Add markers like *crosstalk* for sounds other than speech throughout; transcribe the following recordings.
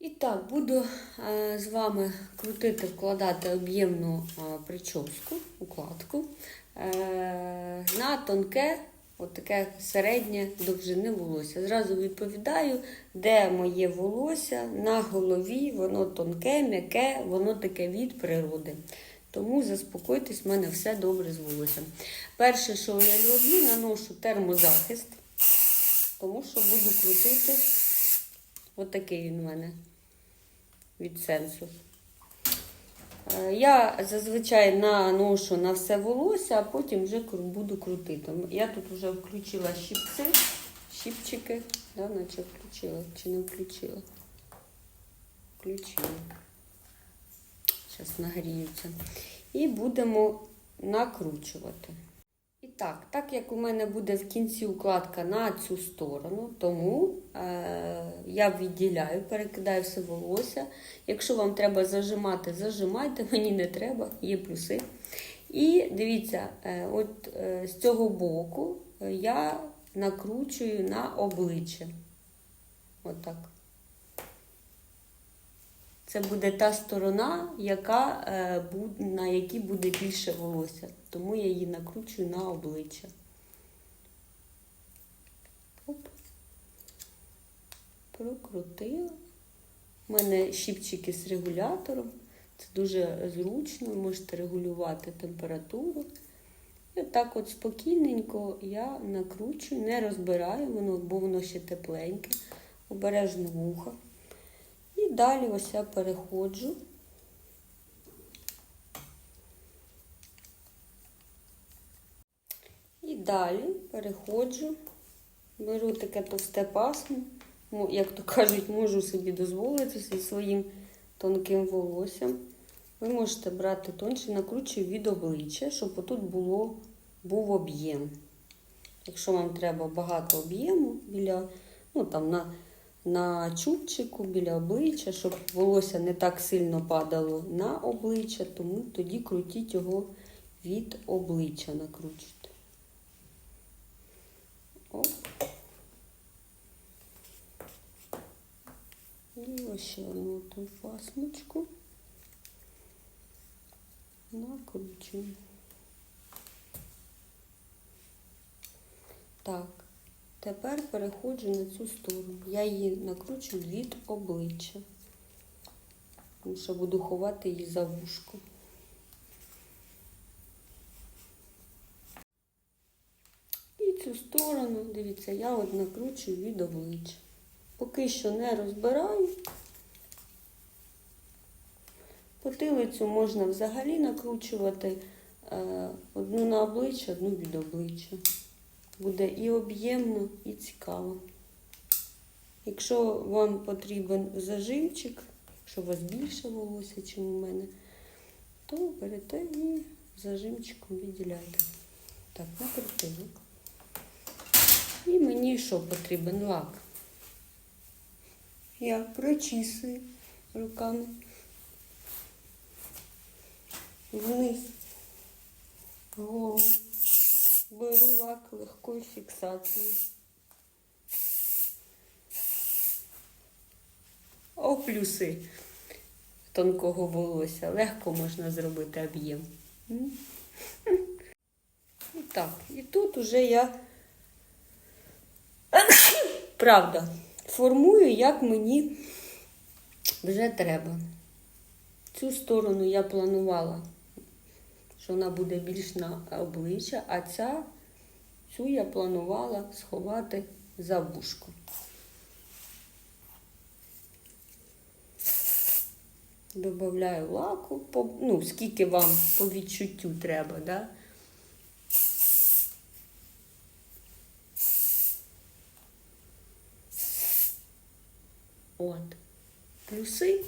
І так, буду е, з вами крутити, вкладати об'ємну е, прическу, укладку е, на тонке, от таке середнє довжини волосся. Зразу відповідаю, де моє волосся на голові, воно тонке, м'яке, воно таке від природи. Тому заспокойтесь, в мене все добре з волоссям. Перше, що я роблю, наношу термозахист, тому що буду крутити. Отакий він у мене від сенсу. Е, Я зазвичай наношу на все волосся, а потім вже буду крутити. Я тут вже включила щипці, щипчики, да, наче включила чи не включила. Включила. Зараз нагріються. І будемо накручувати. І так, так як у мене буде в кінці укладка на цю сторону, тому е, я відділяю, перекидаю все волосся. Якщо вам треба зажимати, зажимайте, *laughs* мені не треба, є плюси. І дивіться, е, от е, з цього боку я накручую на обличчя. Отак. Це буде та сторона, яка, е, на якій буде більше волосся. Тому я її накручую на обличчя. Оп. Прокрутила. У мене щипчики з регулятором. Це дуже зручно, можете регулювати температуру. І так от спокійненько я накручую, не розбираю воно, бо воно ще тепленьке, обережно вуха. Далі ось я переходжу. І далі переходжу, беру таке товсте пасмо, як то кажуть, можу собі дозволити зі своїм тонким волоссям. Ви можете брати тонше, накручую від обличчя, щоб отут було, був об'єм. Якщо вам треба багато об'єму біля, ну там на на чубчику біля обличчя, щоб волосся не так сильно падало на обличчя, тому тоді крутіть його від обличчя, накручуйте. Оп. І ось ще одну ту пасмочку накручуємо. Так. Тепер переходжу на цю сторону. Я її накручу від обличчя. Тому що буду ховати її за вушко. І цю сторону, дивіться, я от накручую від обличчя. Поки що не розбираю. Потилицю можна взагалі накручувати е, одну на обличчя, одну від обличчя буде і об'ємно, і цікаво. Якщо вам потрібен зажимчик, якщо у вас більше волосся, ніж у мене, то берете і зажимчиком відділяйте. Так, на накрутили. І мені що потрібен лак? Я прочісую руками вниз голову. Беру лак легкої фіксації. О, плюси тонкого волосся. Легко можна зробити об'єм. М? Так, і тут уже я *coughs* правда формую, як мені вже треба. Цю сторону я планувала що вона буде більш на обличчя, а ця, цю я планувала сховати за вушко. Добавляю лаку, по, ну, скільки вам по відчуттю треба, да? От. Плюси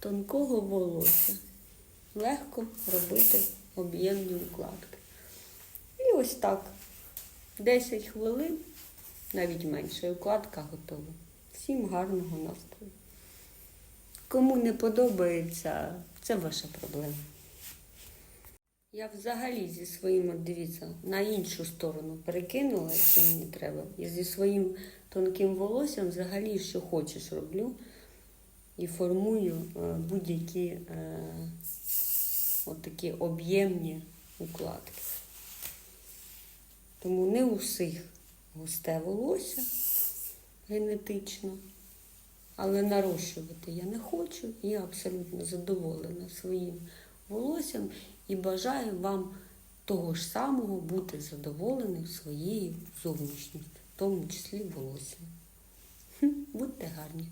тонкого волосся легко робити об'ємні укладки. І ось так. 10 хвилин, навіть менше, і укладка готова. Всім гарного настрою. Кому не подобається, це ваша проблема. Я взагалі зі своїм, дивіться, на іншу сторону перекинула, якщо мені треба. І зі своїм тонким волоссям взагалі що хочеш роблю. і формую е, будь-які е, отакі об'ємні укладки. Тому не у густе волосся генетично, але нарощувати я не хочу. Я абсолютно задоволена своїм волоссям і бажаю вам того ж самого бути задоволеним своєю зовнішністю, в тому числі волоссям. Будьте гарні!